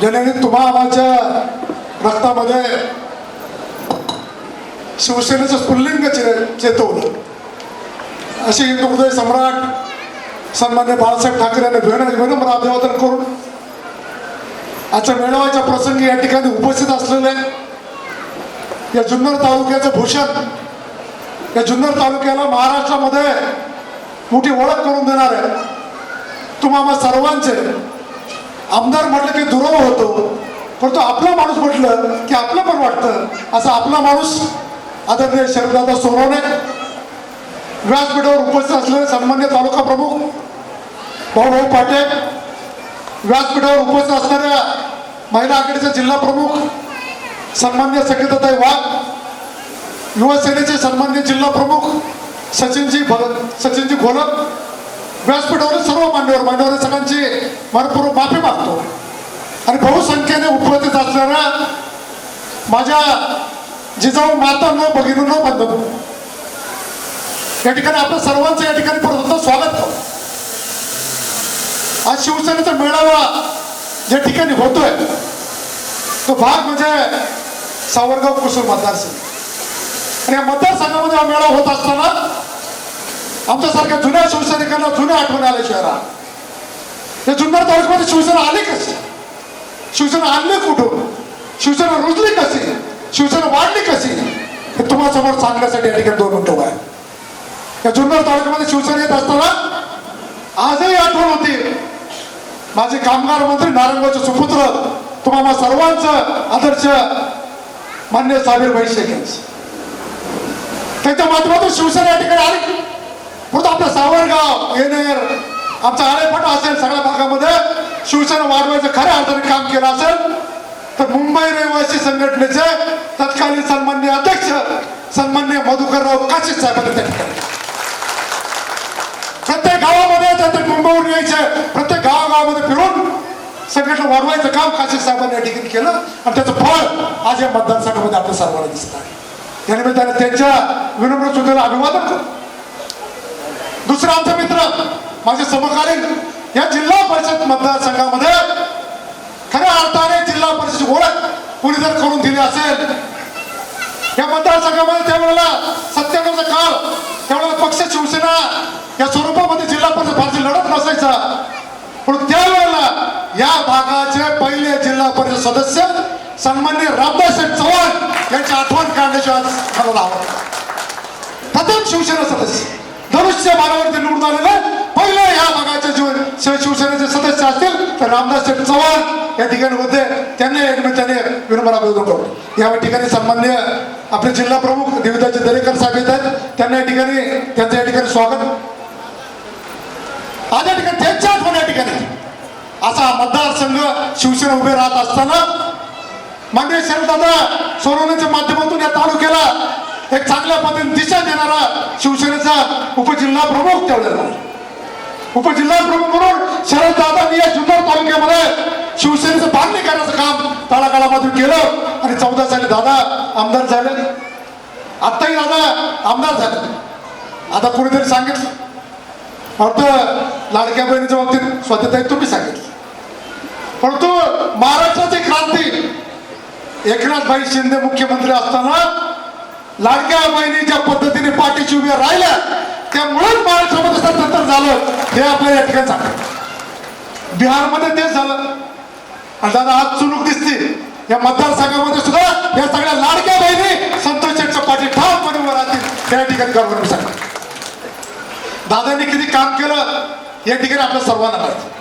ज्याने तुम्हा आम्हाच्या रक्तामध्ये शिवसेनेचं स्फुल्लिंग चे चेतवलं. असे हिंदू सम्राट सन्मान्य बाळासाहेब ठाकरे यांनी विनम्र विनम्र अभिवादन करून आजच्या मेळाव्याच्या प्रसंगी या ठिकाणी उपस्थित असलेले या जुन्नर तालुक्याचं भूषण या जुन्नर तालुक्याला महाराष्ट्रामध्ये मोठी ओळख करून देणार आहे तुम्हा सर्वांचे आमदार म्हटलं की दुराव होतो. परंतु आपला माणूस म्हटलं की आपलं पण वाटतं. असा आपला माणूस आदरणीय शरददादा सोनवणे व्यासपीठावर उपस्थित असलेले सन्मान्य तालुका प्रमुख भाऊभाऊ पाटेल व्यासपीठावर उपस्थित असणाऱ्या महिला आघाडीचे जिल्हा प्रमुख सन्मान्य संगीताताई वाघ युवा सेनेचे सन्मान्य जिल्हा प्रमुख सचिनजी भगत सचिनजी घोलक व्यासपीठावर सर्व मान्यवर मान्यवर सगळ्यांची मनपूर्वक माफी मागतो. आणि बहुसंख्येने उपस्थित असणाऱ्या माझ्या जिजाऊ माता न भगिनी न बंधू या ठिकाणी आपल्या सर्वांचं या ठिकाणी परत स्वागत करतो आज शिवसेनेचा मेळावा ज्या ठिकाणी होतोय तो भाग म्हणजे सावरगाव कुसूर मतदारसंघ. आणि या मतदारसंघामध्ये हा मेळावा होत असताना आमच्यासारख्या जुन्या शिवसैनिकांना जुन्या आठवण आल्या शहरात. या जुन्नर तालुक्यामध्ये शिवसेना आली कशी? शिवसेना आणली कुठून? शिवसेना रुजली कशी? शिवसेना वाढली कशी? हे तुम्हाला समोर सांगण्यासाठी या ठिकाणी दोन मिनिटं आहे. या जुन्नर तालुक्यामध्ये शिवसेना येत असताना आजही आठवण होती. माझे कामगार मंत्री नारायणगावचे सुपुत्र तुम्हाला सर्वांचं आदर्श मान्य साबीर भाई शेख यांचं. त्यांच्या माध्यमातून शिवसेना या ठिकाणी आली. परंतु आपलं सावरगाव येणेर आमचा आळेफाटा असेल सगळ्या भागामध्ये. शिवसेना वाढवायचं खऱ्या अर्थाने काम केलं असेल तर मुंबई रहिवासी संघटनेचे तत्कालीन सन्मान्य अध्यक्ष सन्मान्य मधुकरराव काशीद साहेबांनी त्या ठिकाणी प्रत्येक गावामध्ये त्यात मुंबईवरून यायचे प्रत्येक गावागावामध्ये फिरून संघटना वाढवायचं काम काशीद साहेबांनी या ठिकाणी केलं आणि त्याचं फळ आज या मतदारसंघामध्ये आपल्या सर्वांना दिसत आहे. त्यानिमित्ताने त्यांच्या विनम्र सुद्धा अभिवादन करतो. दुसरा आमचा मित्र माझे समकालीन या जिल्हा परिषद मतदारसंघामध्ये खऱ्या अर्थाने जिल्हा परिषद ओळख कुणी जर करून दिली असेल या मतदारसंघामध्ये त्यावेळेला सत्त्याण्णवचा काळ त्यावेळेला पक्ष शिवसेना या स्वरूपामध्ये जिल्हा परिषद फारशी लढत नसायचा. पण त्यावेळेला या भागाचे पहिले जिल्हा परिषद सदस्य सन्मान्य रामदास चव्हाण यांची आठवण काढण्याची आज मला आवडतं प्रथम शिवसेना सदस्य. धनुष्य मानावरती निवडून आलेलं पहिलं या भागाचे जीवन शिवसेनेचे सदस्य असतील तर रामदास चव्हाण या ठिकाणी होते त्यांनी एकमेकांनी निमित्ताने विनम्र अभिवादन करतो या ठिकाणी सन्मान्य आपले जिल्हा प्रमुख देविदाजी दरेकर साहेब येत आहेत. त्यांना या ठिकाणी त्यांचं या ठिकाणी स्वागत. आज या ठिकाणी त्यांच्या आठवण या ठिकाणी. असा मतदारसंघ शिवसेना उभे राहत असताना मान्य शरदादा सोनवण्याच्या माध्यमातून या तालुक्याला एक चांगल्या पद्धतीने दिशा देणारा शिवसेनेचा उपजिल्हा प्रमुख ठेवलेला उपजिल्हा प्रमुख म्हणून शरद दादांनी या जुन्नर तालुक्यामध्ये शिवसेनेचं बांधणी करण्याचं काम तळागाळामधून केलं आणि चौदा साली दादा आमदार झाले. आत्ताही दादा आमदार झाले. आता कुणीतरी सांगितलं. फक्त लाडक्या बहिणीच्या बाबतीत स्वतः तुम्ही सांगितलं. परंतु महाराष्ट्राची क्रांती. एकनाथभाई शिंदे मुख्यमंत्री असताना लाडक्या बहिणीच्या पद्धतीने पाठीशी उभ्या राहिल्या. त्यामुळेच महाराष्ट्रामध्ये स्वातंत्र्य झालं. हे आपल्या या ठिकाणी सांगतात बिहारमध्ये तेच झालं. आणि दादा आज चुनूक दिसते. या मतदारसंघामध्ये सुद्धा या सगळ्या लाडक्या बहिणी संतोष शेठच्या पाठी ठामपणे उभं राहतील. त्या ठिकाणी गर्व मी दादांनी किती काम केलं या ठिकाणी आपल्या सर्वांना माहिती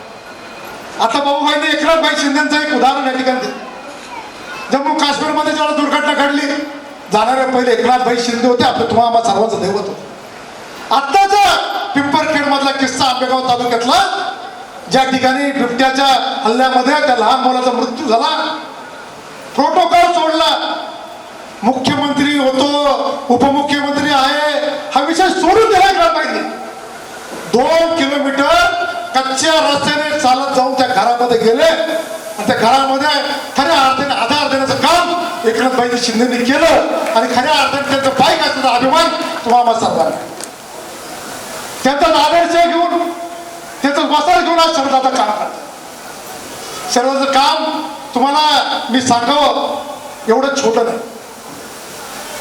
आता भाऊभाईने एकनाथ भाई शिंदेचं एक उदाहरण या ठिकाणी जम्मू काश्मीरमध्ये जेव्हा दुर्घटना घडली जाणारे पहिले एकनाथ भाई शिंदे होते आपलं तुम्हा आम्हा सर्वांचं दैवत होतं. आत्ताचा पिंपरखेड मधला किस्सा आंबेगाव तालुक्यातला ज्या ठिकाणी बिबट्याच्या हल्ल्यामध्ये त्या लहान मुलाचा मृत्यू झाला प्रोटोकॉल सोडला मुख्यमंत्री होतो उपमुख्यमंत्री आहे हा विषय सोडून दिला गेला पाहिजे दोन किलोमीटर कच्च्या रस्त्याने चालत जाऊन त्या घरामध्ये गेले आणि त्या घरामध्ये खऱ्या अर्थाने आधार देण्याचं काम एकनाथभाई शिंदेनी केलं आणि खऱ्या अर्थाने त्यांचं पाय असण्याचा अभिमान तुम्हाला सर्वांना त्यांचा आदर्श घेऊन त्याचं वसार घेऊन आज शरदाचं काम करतात शरदाचं काम तुम्हाला मी सांगावं एवढं छोटं नाही.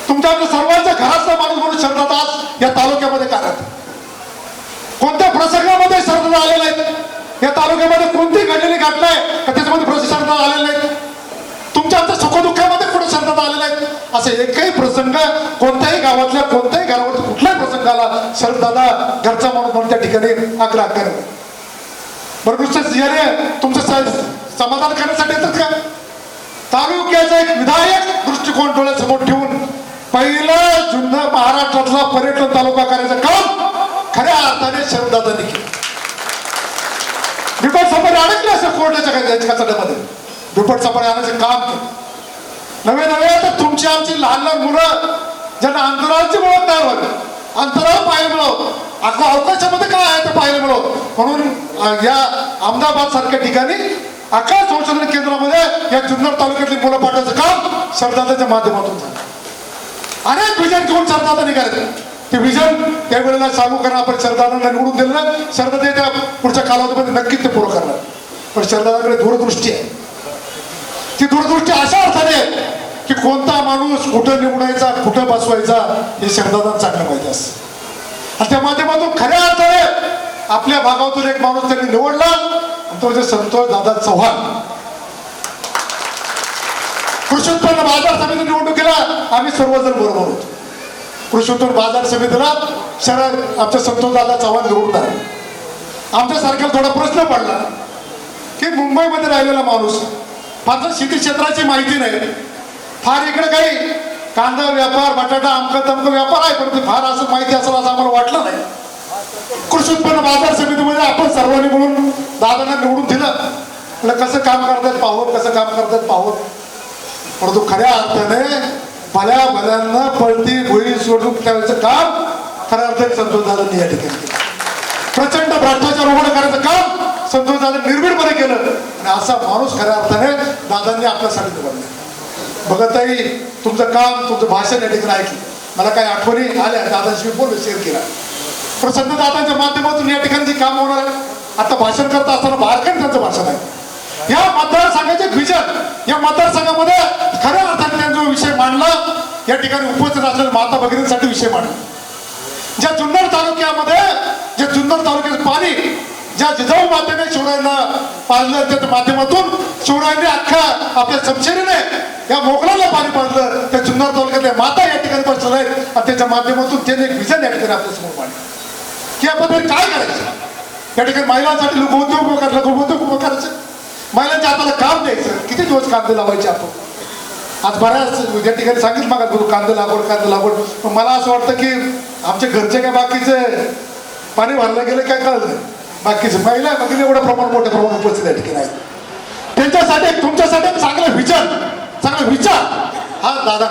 तुमच्या आपल्या सर्वांच्या घरातला माणूस म्हणून शरदात आज या तालुक्यामध्ये कार्यरत कोणत्या प्रसंगामध्ये शरदात आलेला आहेत या तालुक्यामध्ये कोणती घडलेली घटना आहे? का त्याच्यामध्ये प्रश्न शरदात आलेले नाहीत तुमच्या आमच्या सुखदुःखामध्ये कुठे शरदात आलेले आहेत असे एकही प्रसंग कोणत्याही गावातल्या कोणत्याही घरावर कुठल्याही प्रसंगाला शरदादा घरचा माणूस म्हणून त्या ठिकाणी आग्रह करेल. बरं नुसतं तुमचं समाधान करण्यासाठी येतात का? तालुक्याचा एक विधायक दृष्टिकोन डोळ्यासमोर ठेवून पहिलं जुन्नर महाराष्ट्रातला पर्यटन तालुका करायचं काम खऱ्या अर्थाने शरदादांनी केलं. बिपट सफारी अडकले असं कोर्टाच्या काही कचड्यामध्ये बिपट सफारी आणायचं काम केलं. नव्हे नवे तर तुमची आमची लहान लहान मुलं ज्यांना अंतराळची मुळात नाही होत? अंतराळ पाहायला मिळव अख्खा अवकाशामध्ये काय आहे ते पाहायला मिळव म्हणून या अहमदाबाद सारख्या ठिकाणी आकाश संशोधन केंद्रामध्ये या जुन्नर तालुक्यातली मुलं पाठवायचं काम सरदाराच्या माध्यमातून झालं. अनेक विजन घेऊन सरदादा निघाले ते विजन त्यावेळेला चालू करणं आपण सरदारांना निवडून दिलं ना ते त्या पुढच्या कालावधीमध्ये नक्कीच ते पूर्ण करणार. पण सरदाराकडे दूरदृष्टी आहे. ती दूरदृष्टी अशा की कोणता माणूस कुठं निवडायचा कुठं बसवायचा हे शब्दात चांगलं माहिती असत. आणि त्या माध्यमातून खऱ्या अर्थाने आपल्या भागातून एक माणूस त्यांनी निवडला आणि तो म्हणजे संतोष दादा चव्हाण. कृषी उत्पन्न बाजार समिती निवडणुकीला आम्ही सर्वजण बरोबर होतो. कृषी उत्पन्न बाजार समितीला शरद आमच्या संतोष दादा चव्हाण निवडून आले आमच्यासारख्याला थोडा प्रश्न पडला की मुंबईमध्ये राहिलेला माणूस मात्र शेती क्षेत्राची माहिती नाही फार इकडे काही कांदा व्यापार बटाटा अमक तमक व्यापार आहे परंतु फार असं माहिती असेल असं आम्हाला वाटलं नाही. कृषी उत्पन्न बाजार समितीमध्ये आपण सर्वांनी मिळून दादांना निवडून दिलं. कसं काम करतात पाहून कसं काम करतात पाहून. परंतु खऱ्या अर्थाने भल्या भल्यांना पळती भुई सोडून ठेवायचं काम खऱ्या अर्थाने संतोष दादांनी या ठिकाणी प्रचंड भ्रष्टाचार उघड करायचं काम संतोष दादा निर्भीडपणे केलं. आणि असा माणूस खऱ्या अर्थाने दादांनी आपल्यासाठी निवडला. बघताही तुमचं काम तुमचं भाषण या ठिकाणी ऐकलं. मला काही आठवणी आल्या दादांशी मी बोललो शेअर केला. प्रसन्न दादांच्या माध्यमातून या ठिकाणी जे काम होणार आहे आता भाषण करता असताना बारकाईने त्यांचं भाषण आहे. या मतदारसंघाचे विजन या मतदारसंघामध्ये खऱ्या अर्थाने त्यांचा जो विषय मांडला या ठिकाणी उपस्थित असलेल्या माता भगिनींसाठी विषय मांडला. ज्या जुन्नर तालुक्यामध्ये ज्या जुन्नर तालुक्याचं पाणी ज्या जिजाऊ मातेने शिवरायांना पाजलं त्याच्या माध्यमातून शिवरायांनी अख्ख्या आपल्या समशेरीने या मोगलाला पाणी पडलं त्या जुन्नर तालुक्यातल्या माता या ठिकाणी बसलेल्या आहेत आणि त्याच्या माध्यमातून त्याने एक विजन या ठिकाणी आपल्यासमोर मांडलं. की आपण काय करायचं? या ठिकाणी महिलांसाठी लघुउद्योग उभं करायचं लघुउद्योग उभं करायचं. महिलांच्या हाताला काम द्यायचं. किती दिवस कांदे लावायचे आपण? आज बऱ्याच या ठिकाणी सांगितलं मागा गुरु कांदे लागवड कांदे लागवड. पण मला असं वाटतं की आमचे घरचे काय बाकीचे? पाणी भरलं गेलं काय कळलं बाकीचं बाकीचे महिला बाकी एवढं प्रमाण मोठ्या प्रमाणात उपस्थित या ठिकाणी. आहेत त्यांच्यासाठी तुमच्यासाठी चांगलं विचार चांगला विचार. हा दादा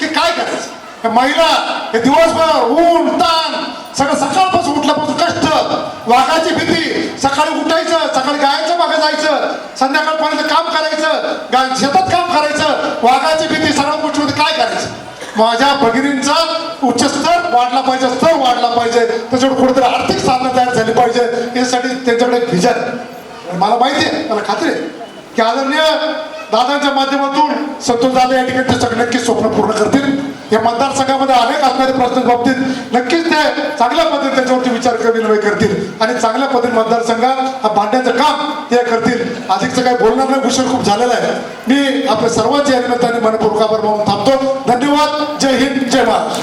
की काय करायचं? महिला हे दिवसभर ऊन ताण सगळं सकाळपासून उठल्यापासून कष्ट वाघाची भीती सकाळी उठायचं सकाळी गायचं मागे जायचं संध्याकाळपर्यंत काम करायचं गाय शेतात काम करायचं वाघाची भीती सगळ्या गोष्टीमध्ये काय करायचं? माझ्या भगिनींचा उच्च स्तर वाढला पाहिजे स्तर वाढला पाहिजे. त्याच्यावर कुठेतरी आर्थिक साधनं तयार झाली पाहिजे यासाठी त्यांच्याकडे एक विजन आहे. मला माहिती आहे मला खात्री आहे. की आदरणीय दादांच्या माध्यमातून संतोष दादा या ठिकाणी सगळे नक्कीच स्वप्न पूर्ण करतील. या मतदारसंघामध्ये अनेक असणारे प्रश्न बाबतीत नक्कीच ते चांगल्या पद्धतीने त्याच्यावरती विचार विनिमय करतील. आणि चांगल्या पद्धतीने मतदारसंघात हा भांडण्याचं काम ते करतील. अधिकचं काही बोलणार नाही. उशीर खूप झालेला आहे. मी आपल्या सर्वांच्या या निमित्ताने मनपूर्वक आभार मानून थांबतो. धन्यवाद. जय हिंद. जय महाराष्ट्र.